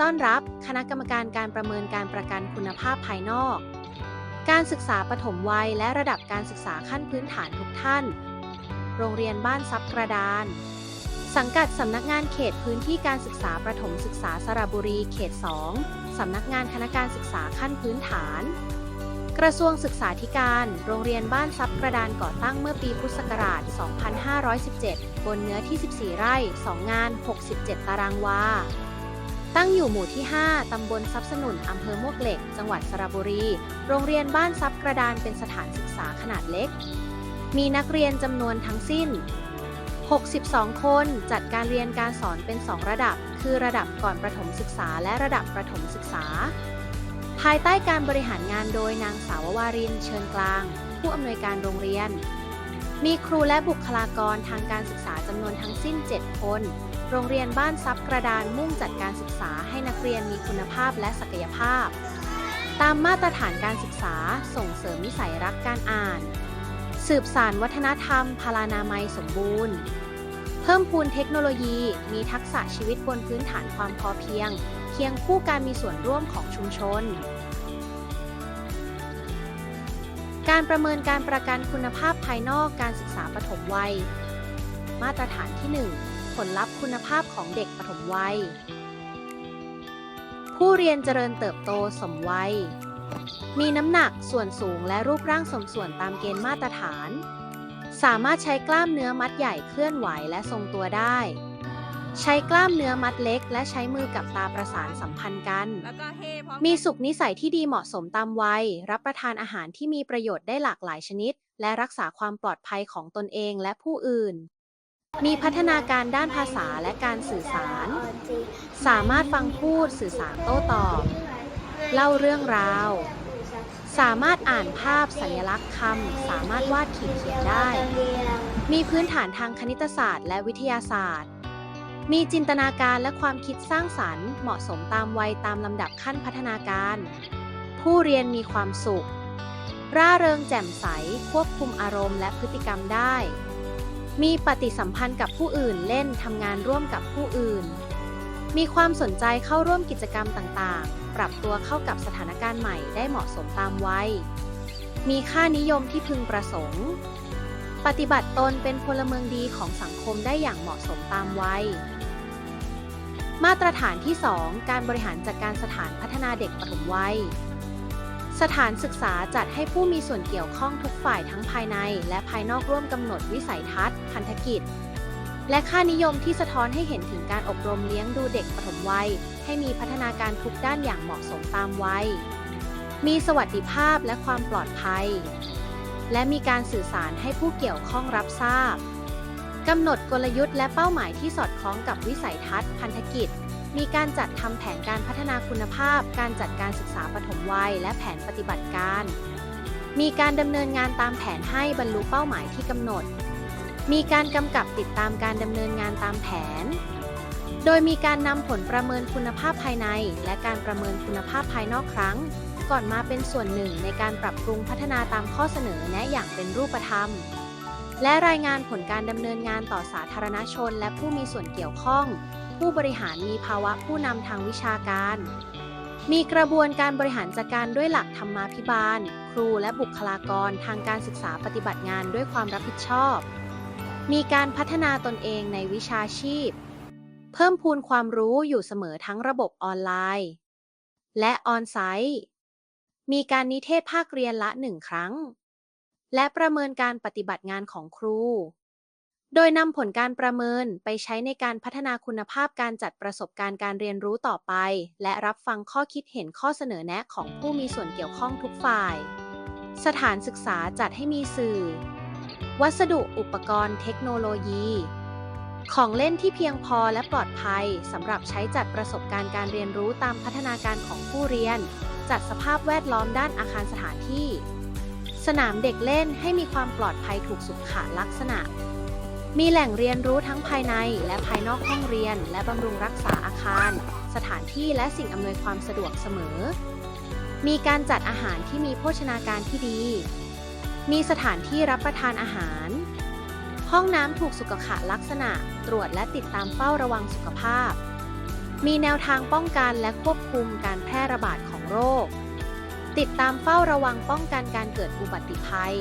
ต้อนรับคณะกรรมการการประเมินการประกันคุณภาพภายนอก การศึกษาปฐมวัยและระดับการศึกษาขั้นพื้นฐานทุกท่าน โรงเรียนบ้านซับกระดาน สังกัดสำนักงานเขตพื้นที่การศึกษาประถมศึกษาสระบุรีเขต 2 สำนักงานคณะการศึกษาขั้นพื้นฐาน กระทรวงศึกษาธิการ โรงเรียนบ้านซับกระดานก่อตั้งเมื่อปีพุทธศักราช 2517 บนเนื้อที่ 14 ไร่ 2 งาน 67 ตารางวา ตั้งอยู่หมู่ที่ 5 ตำบลทรัพย์สนุน อำเภอมวกเหล็ก จังหวัดสระบุรี โรงเรียนบ้านซับกระดานเป็นสถานศึกษาขนาดเล็ก มีนักเรียนจำนวนทั้งสิ้น 62 คนจัดการเรียนการสอนเป็น 2 ระดับ คือระดับก่อนประถมศึกษาและระดับประถมศึกษา ภายใต้การบริหารงานโดยนางสาววารินเชิญกลาง ผู้อำนวยการโรงเรียน มีครูและบุคลากรทางการศึกษาจำนวนทั้งสิ้น 7 คน โรงเรียนบ้านซับกระดานมุ่งจัดการศึกษาให้นักเรียนมีคุณภาพและศักยภาพ ตามมาตรฐานการศึกษาส่งเสริมนิสัยรักการอ่าน สืบสานวัฒนธรรม พลานามัยสมบูรณ์ เพิ่มพูนเทคโนโลยี มีทักษะชีวิตบนพื้นฐานความพอเพียง เคียงคู่การมีส่วนร่วมของชุมชน การประเมินการประกันคุณภาพภายนอกการศึกษาปฐมวัย มาตรฐานที่ 1 ผลลัพธ์คุณภาพของเด็กปฐมวัย ผู้เรียนเจริญเติบโตสมวัย มีน้ำหนักส่วนสูงและรูปร่างสมส่วนตามเกณฑ์มาตรฐาน สามารถใช้กล้ามเนื้อมัดใหญ่เคลื่อนไหวและทรงตัวได้ ใช้กล้ามเนื้อมัดเล็ก และใช้มือกับตาประสานสัมพันธ์กัน แล้วก็เฮ่พร้อมมีสุขนิสัยที่ดีเหมาะสมตามวัย รับประทานอาหารที่มีประโยชน์ได้หลากหลายชนิด และรักษาความปลอดภัยของตนเองและผู้อื่น มีพัฒนาการด้านภาษาและการสื่อสาร สามารถฟังพูดสื่อสารโต้ตอบ เล่าเรื่องราว สามารถอ่านภาพสัญลักษณ์คำ สามารถวาดขีดเขียนได้ มีพื้นฐานทางคณิตศาสตร์และวิทยาศาสตร์ มีจินตนาการและความคิดสร้างสรรค์ เหมาะสมตามวัยตามลำดับขั้นพัฒนาการ ผู้เรียนมีความสุข ร่าเริงแจ่มใส ควบคุมอารมณ์และพฤติกรรมได้ มีปฏิสัมพันธ์กับผู้อื่นเล่นทำงานร่วมกับผู้อื่น มีความสนใจเข้าร่วมกิจกรรมต่างๆ ปรับตัวเข้ากับสถานการณ์ใหม่ได้เหมาะสมตามวัย มีค่านิยมที่พึงประสงค์ ปฏิบัติตนเป็นพลเมืองดีของสังคมได้อย่างเหมาะสมตามวัย มาตรฐานที่ 2 การบริหารจัดการสถานพัฒนาเด็กปฐมวัย สถานศึกษาจัดให้ผู้มีส่วนเกี่ยวข้องทุกฝ่ายทั้งภายใน และภายนอกร่วมกำหนดวิสัยทัศน์ พันธกิจ และค่านิยมที่สะท้อนให้เห็นถึงการอบรมเลี้ยงดูเด็กปฐมวัย ให้มีพัฒนาการทุกด้านอย่างเหมาะสมตามวัย มีสวัสดิภาพและความปลอดภัย และมีการสื่อสารให้ผู้เกี่ยวข้องรับทราบ กำหนดกลยุทธ์และเป้าหมายที่สอดคล้องกับวิสัยทัศน์พันธกิจ มีการจัดทำแผนการพัฒนาคุณภาพ การจัดการศึกษาปฐมวัย และแผนปฏิบัติการ มีการดำเนินงานตามแผนให้บรรลุเป้าหมายที่กำหนด มีการกำกับติดตามการดำเนินงานตามแผน โดยมีการนำผลประเมินคุณภาพภายใน และการประเมินคุณภาพภายนอกครั้ง ก่อนมาเป็นส่วนหนึ่งในการปรับปรุงพัฒนาตามข้อเสนอแนะอย่างเป็นรูปธรรม และรายงานผลการดำเนินงานต่อสาธารณชน และผู้มีส่วนเกี่ยวข้อง ผู้บริหารมีภาวะผู้นำทางวิชาการ มีกระบวนการบริหารจัดการด้วยหลักธรรมาภิบาล ครูและบุคลากรทางการศึกษาปฏิบัติงานด้วยความรับผิดชอบ มีการพัฒนาตนเองในวิชาชีพ เพิ่มพูนความรู้อยู่เสมอทั้งระบบออนไลน์ และออนไซต์ มีการนิเทศภาคเรียนละหนึ่งครั้ง และประเมินการปฏิบัติงานของครู โดยนำผลการประเมินไปใช้ในการพัฒนาคุณภาพการจัดประสบการณ์การเรียนรู้ต่อไป และรับฟังข้อคิดเห็นข้อเสนอแนะของผู้มีส่วนเกี่ยวข้องทุกฝ่าย สถานศึกษาจัดให้มีสื่อ วัสดุอุปกรณ์เทคโนโลยี ของเล่นที่เพียงพอและปลอดภัยสำหรับใช้จัดประสบการณ์การเรียนรู้ตามพัฒนาการของผู้เรียน จัดสภาพแวดล้อมด้านอาคารสถานที่ สนามเด็กเล่นให้มีความปลอดภัยถูกสุขลักษณะ มีแหล่งเรียนรู้ทั้งภายในและภายนอกห้องเรียน และบำรุงรักษาอาคาร สถานที่และสิ่งอำนวยความสะดวกเสมอ มีการจัดอาหารที่มีโภชนาการที่ดี มีสถานที่รับประทานอาหาร ห้องน้ำถูกสุขลักษณะ ตรวจและติดตามเฝ้าระวังสุขภาพ มีแนวทางป้องกันและควบคุมการแพร่ระบาดของโรค ติดตามเฝ้าระวังป้องกันการเกิดอุบัติภัย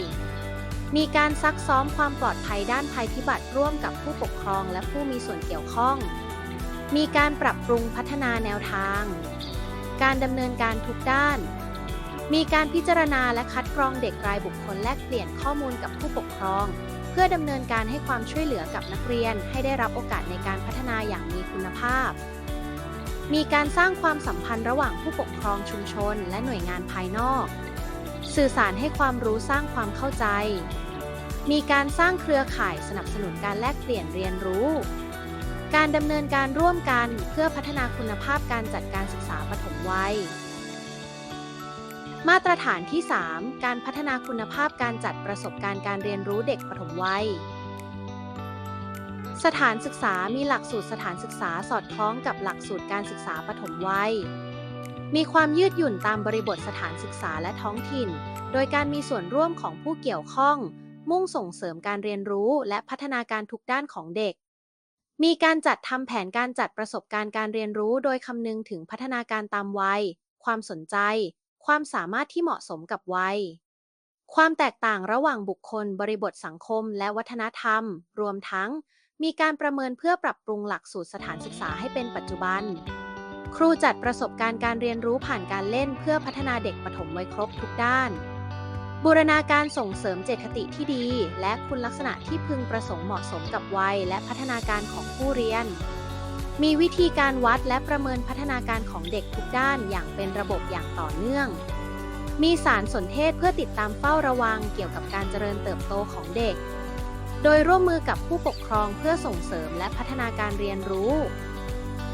มีการซักซ้อมความปลอดภัยด้านภัยพิบัติร่วมกับผู้ปกครองและผู้มีส่วนเกี่ยวข้อง มีการปรับปรุงพัฒนาแนวทาง การดำเนินการทุกด้าน มีการพิจารณาและคัดกรองเด็กรายบุคคลแลกเปลี่ยนข้อมูลกับผู้ปกครอง เพื่อดำเนินการให้ความช่วยเหลือกับนักเรียนให้ได้รับโอกาสในการพัฒนาอย่างมีคุณภาพ มีการสร้างความสัมพันธ์ระหว่างผู้ปกครองชุมชนและหน่วยงานภายนอก สื่อสารให้ความรู้สร้างความเข้าใจ มีการสร้างเครือข่ายสนับสนุนการแลกเปลี่ยนเรียนรู้ การดำเนินการร่วมกันเพื่อพัฒนาคุณภาพการจัดการศึกษาปฐมวัย มาตรฐานที่ 3 การพัฒนาคุณภาพการจัดประสบการณ์การเรียนรู้เด็กปฐมวัย สถานศึกษามีหลักสูตรสถานศึกษาสอดคล้องกับหลักสูตรการศึกษาปฐมวัย มีความยืดหยุ่นตามบริบทสถานศึกษาและท้องถิ่น โดยการมีส่วนร่วมของผู้เกี่ยวข้อง มุ่งส่งเสริมการเรียนรู้และพัฒนาการทุกด้านของเด็ก มีการจัดทำแผนการจัดประสบการณ์การเรียนรู้ โดยคำนึงถึงพัฒนาการตามวัย ความสนใจ ความสามารถที่เหมาะสมกับวัยความแตกต่างระหว่างบุคคล บริบทสังคม และวัฒนธรรม รวมทั้ง มีการประเมินเพื่อปรับปรุงหลักสูตรสถานศึกษาให้เป็นปัจจุบัน ครูจัดประสบการณ์การเรียนรู้ผ่านการเล่นเพื่อพัฒนาเด็กปฐมวัยครบทุกด้าน บูรณาการส่งเสริมเจตคติที่ดี และคุณลักษณะที่พึงประสงค์เหมาะสมกับวัย และพัฒนาการของผู้เรียน มีวิธีการวัดและประเมินพัฒนาการของเด็กทุกด้านอย่างเป็นระบบอย่างต่อเนื่องมีสารสนเทศเพื่อติดตามเฝ้าระวังเกี่ยวกับการเจริญเติบโตของเด็ก โดยร่วมมือกับผู้ปกครองเพื่อส่งเสริมและพัฒนาการเรียนรู้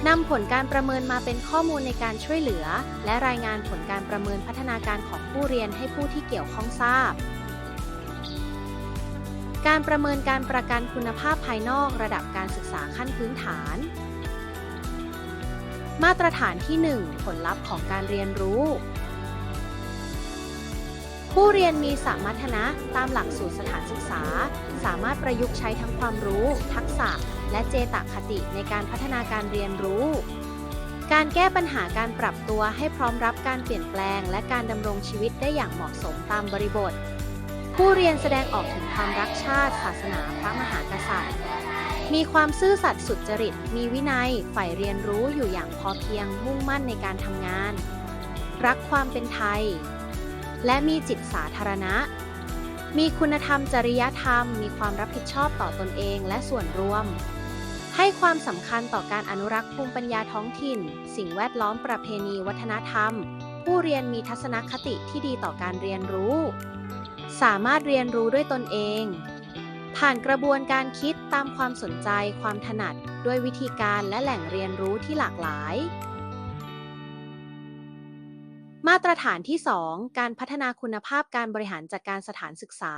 นำผลการประเมินมาเป็นข้อมูลในการช่วยเหลือ และรายงานผลการประเมินพัฒนาการของผู้เรียนให้ผู้ที่เกี่ยวข้องทราบ การประเมินการประกันคุณภาพภายนอกระดับการศึกษาขั้นพื้นฐาน มาตรฐานที่ 1 ผลลัพธ์ของการเรียนรู้ ผู้เรียนมีสมรรถนะตามหลักสูตรสถานศึกษา สามารถประยุกต์ใช้ทั้งความรู้ ทักษะ และเจตคติในการพัฒนาการเรียนรู้ การแก้ปัญหาการปรับตัวให้พร้อมรับการเปลี่ยนแปลง และการดำรงชีวิตได้อย่างเหมาะสมตามบริบท ผู้เรียนแสดงออกถึงความรักชาติ ศาสนาพระมหากษัตริย์ มีความซื่อสัตย์สุจริต มีวินัยใฝ่เรียนรู้อยู่อย่างพอเพียงมุ่งมั่นในการทำงาน รักความเป็นไทย และมีจิตสาธารณะ มีคุณธรรมจริยธรรม มีความรับผิดชอบต่อตนเองและส่วนรวม ให้ความสำคัญต่อการอนุรักษ์ภูมิปัญญาท้องถิ่น สิ่งแวดล้อมประเพณีวัฒนธรรม ผู้เรียนมีทัศนคติที่ดีต่อการเรียนรู้ สามารถเรียนรู้ด้วยตนเอง ผ่านกระบวนการคิดตามความสนใจความถนัด ด้วยวิธีการและแหล่งเรียนรู้ที่หลากหลาย มาตรฐานที่ 2 การพัฒนาคุณภาพการบริหารจัดการสถานศึกษา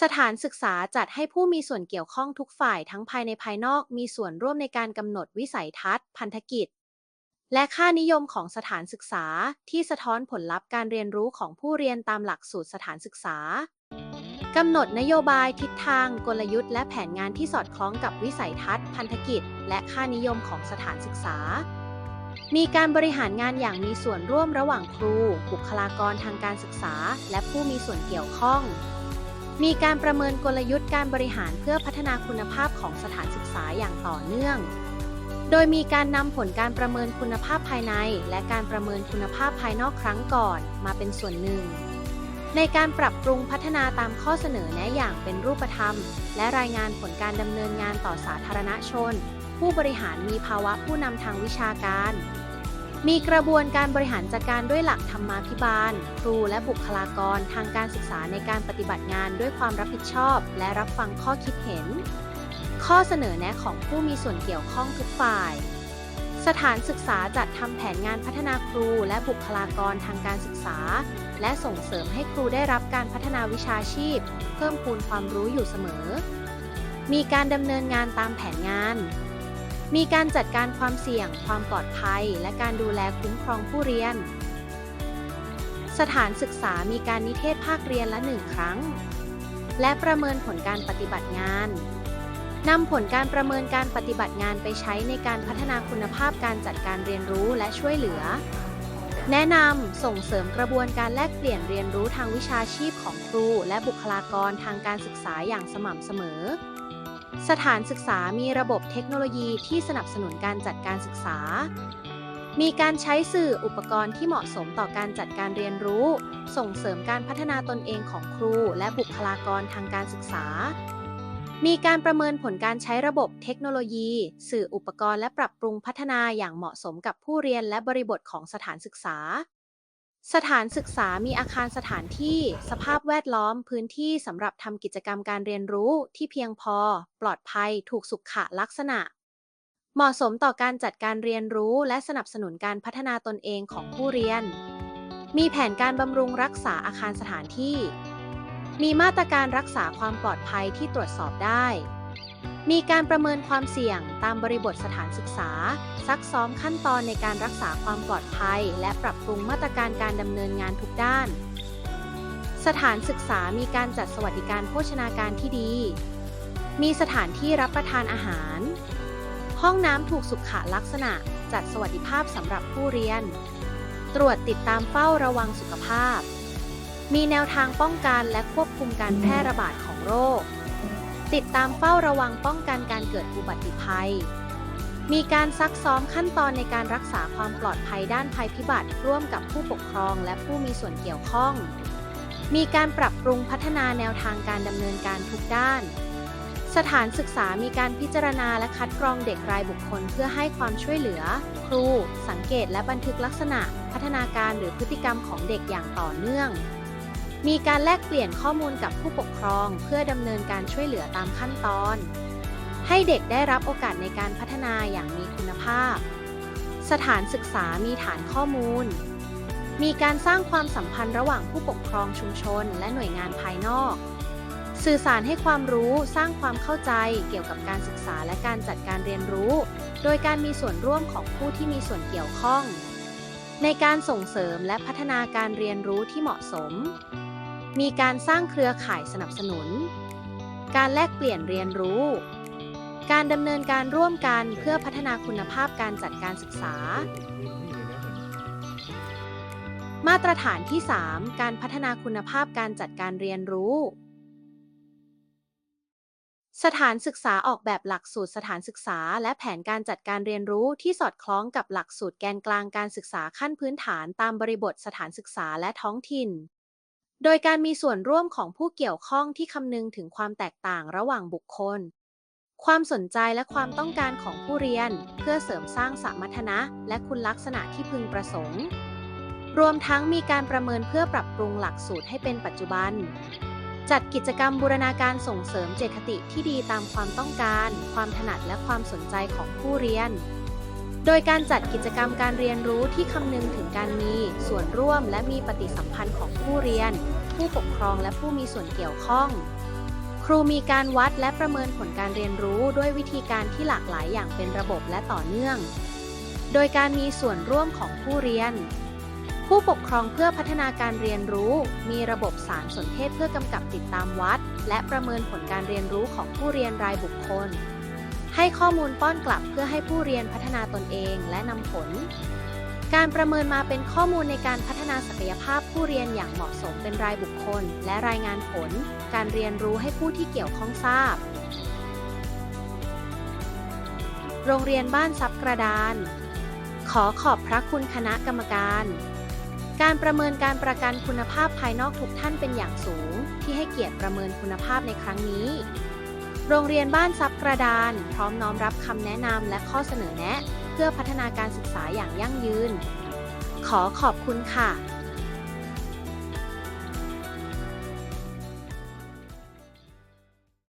สถานศึกษาจัดให้ผู้มีส่วนเกี่ยวข้องทุกฝ่ายทั้งภายในภายนอกมีส่วนร่วมในการกำหนดวิสัยทัศน์ พันธกิจ และค่านิยมของสถานศึกษาที่สะท้อนผลลัพธ์การเรียนรู้ของผู้เรียนตามหลักสูตรสถานศึกษากำหนดนโยบายทิศทาง กลยุทธ์และแผนงานที่สอดคล้องกับวิสัยทัศน์ พันธกิจ และค่านิยมของสถานศึกษา มีการบริหารงานอย่างมีส่วนร่วมระหว่างครู บุคลากรทางการศึกษา และผู้มีส่วนเกี่ยวข้อง มีการประเมินกลยุทธ์การบริหารเพื่อพัฒนาคุณภาพของสถานศึกษาอย่างต่อเนื่อง โดยมีการนำผลการประเมินคุณภาพภายใน และการประเมินคุณภาพภายนอกครั้งก่อนมาเป็นส่วนหนึ่ง ในการปรับปรุงพัฒนาตามข้อเสนอแนะอย่างเป็นรูปธรรม และรายงานผลการดำเนินงานต่อสาธารณชน ผู้บริหารมีภาวะผู้นำทางวิชาการ มีกระบวนการบริหารจัดการด้วยหลักธรรมาภิบาล ครูและบุคลากรทางการศึกษาในการปฏิบัติงานด้วยความรับผิดชอบ และรับฟังข้อคิดเห็น ข้อเสนอแนะของผู้มีส่วนเกี่ยวข้องทุกฝ่าย สถานศึกษาจัดทำแผนงานพัฒนาครูและบุคลากรทางการศึกษา และส่งเสริมให้ครูได้รับการพัฒนาวิชาชีพ เพิ่มพูนความรู้อยู่เสมอมีการดำเนินงานตามแผนงาน มีการจัดการความเสี่ยง ความปลอดภัย และการดูแลคุ้มครองผู้เรียน สถานศึกษามีการนิเทศภาคเรียนละหนึ่งครั้ง และประเมินผลการปฏิบัติงานนำผลการประเมินการปฏิบัติงานไปใช้ในการพัฒนาคุณภาพการจัดการเรียนรู้และช่วยเหลือ แนะนำส่งเสริมกระบวนการแลกเปลี่ยนเรียนรู้ทางวิชาชีพของครู และบุคลากรทางการศึกษาอย่างสม่ำเสมอ สถานศึกษามีระบบเทคโนโลยีที่สนับสนุนการจัดการศึกษา มีการใช้สื่ออุปกรณ์ที่เหมาะสมต่อการจัดการเรียนรู้ ส่งเสริมการพัฒนาตนเองของครูและบุคลากรทางการศึกษา มีการประเมินผลการใช้ระบบเทคโนโลยี สื่ออุปกรณ์และปรับปรุงพัฒนาอย่างเหมาะสมกับผู้เรียนและบริบทของสถานศึกษา สถานศึกษามีอาคารสถานที่ สภาพแวดล้อมพื้นที่สำหรับทำกิจกรรมการเรียนรู้ที่เพียงพอ ปลอดภัย ถูกสุขลักษณะ เหมาะสมต่อการจัดการเรียนรู้และสนับสนุนการพัฒนาตนเองของผู้เรียน มีแผนการบำรุงรักษาอาคารสถานที่ มีมาตรการรักษาความปลอดภัยที่ตรวจสอบได้ มีการประเมินความเสี่ยงตามบริบทสถานศึกษา ซักซ้อมขั้นตอนในการรักษาความปลอดภัย และปรับปรุงมาตรการการดำเนินงานทุกด้าน สถานศึกษามีการจัดสวัสดิการโภชนาการที่ดี มีสถานที่รับประทานอาหาร ห้องน้ำถูกสุขลักษณะ จัดสวัสดิภาพสำหรับผู้เรียน ตรวจติดตามเฝ้าระวังสุขภาพ มีแนวทางป้องกันและควบคุมการแพร่ระบาดของโรค ติดตามเฝ้าระวังป้องกันการเกิดอุบัติภัย มีการซักซ้อมขั้นตอนในการรักษาความปลอดภัยด้านภัยพิบัติ ร่วมกับผู้ปกครองและผู้มีส่วนเกี่ยวข้อง มีการปรับปรุงพัฒนาแนวทางการดำเนินการทุกด้าน สถานศึกษามีการพิจารณาและคัดกรองเด็กรายบุคคลเพื่อให้ความช่วยเหลือ ครู สังเกตและบันทึกลักษณะ พัฒนาการหรือพฤติกรรมของเด็กอย่างต่อเนื่อง มีการแลกเปลี่ยนข้อมูลกับผู้ปกครองเพื่อดำเนินการช่วยเหลือตามขั้นตอน ให้เด็กได้รับโอกาสในการพัฒนาอย่างมีคุณภาพ สถานศึกษามีฐานข้อมูล มีการสร้างความสัมพันธ์ระหว่างผู้ปกครองชุมชน และหน่วยงานภายนอก สื่อสารให้ความรู้สร้างความเข้าใจเกี่ยวกับการศึกษาและการจัดการเรียนรู้ โดยการมีส่วนร่วมของผู้ที่มีส่วนเกี่ยวข้องในการส่งเสริมและพัฒนาการเรียนรู้ที่เหมาะสม มีการสร้างเครือข่ายสนับสนุน การแลกเปลี่ยนเรียนรู้ การดำเนินการร่วมกันเพื่อพัฒนาคุณภาพการจัดการศึกษา มาตรฐานที่ 3 การพัฒนาคุณภาพการจัดการเรียนรู้ สถานศึกษาออกแบบหลักสูตรสถานศึกษา และแผนการจัดการเรียนรู้ที่สอดคล้องกับหลักสูตรแกนกลางการศึกษาขั้นพื้นฐานตามบริบทสถานศึกษาและท้องถิ่น โดยการมีส่วนร่วมของผู้เกี่ยวข้องที่คำนึงถึงความแตกต่างระหว่างบุคคล ความสนใจและความต้องการของผู้เรียน เพื่อเสริมสร้างสมรรถนะ และคุณลักษณะที่พึงประสงค์ รวมทั้งมีการประเมินเพื่อปรับปรุงหลักสูตรให้เป็นปัจจุบัน จัดกิจกรรมบูรณาการส่งเสริมเจตคติที่ดีตามความต้องการ ความถนัดและความสนใจของผู้เรียน โดยการจัดกิจกรรมการเรียนรู้ที่คำนึงถึงการมีส่วนร่วมและมีปฏิสัมพันธ์ของผู้เรียน ผู้ปกครองและผู้มีส่วนเกี่ยวข้อง ครูมีการวัดและประเมินผลการเรียนรู้ด้วยวิธีการที่หลากหลายอย่างเป็นระบบและต่อเนื่อง โดยการมีส่วนร่วมของผู้เรียน ผู้ปกครองเพื่อพัฒนาการเรียนรู้ มีระบบสารสนเทศเพื่อกำกับติดตามวัด และประเมินผลการเรียนรู้ของผู้เรียนรายบุคคล ให้ข้อมูลป้อนกลับเพื่อให้ผู้เรียนพัฒนาตนเองและนำผล การประเมินมาเป็นข้อมูลในการพัฒนาศักยภาพผู้เรียนอย่างเหมาะสมเป็นรายบุคคล และรายงานผล การเรียนรู้ให้ผู้ที่เกี่ยวข้องทราบ โรงเรียนบ้านซับกระดาน ขอขอบพระคุณคณะกรรมการ การประเมินการประกันคุณภาพภายนอกทุกท่านเป็นอย่างสูง ที่ให้เกียรติประเมินคุณภาพในครั้งนี้ โรงเรียนบ้านซับกระดาน พร้อมน้อมรับคำแนะนำและข้อเสนอแนะ เพื่อพัฒนาการศึกษาอย่างยั่งยืน ขอขอบคุณค่ะ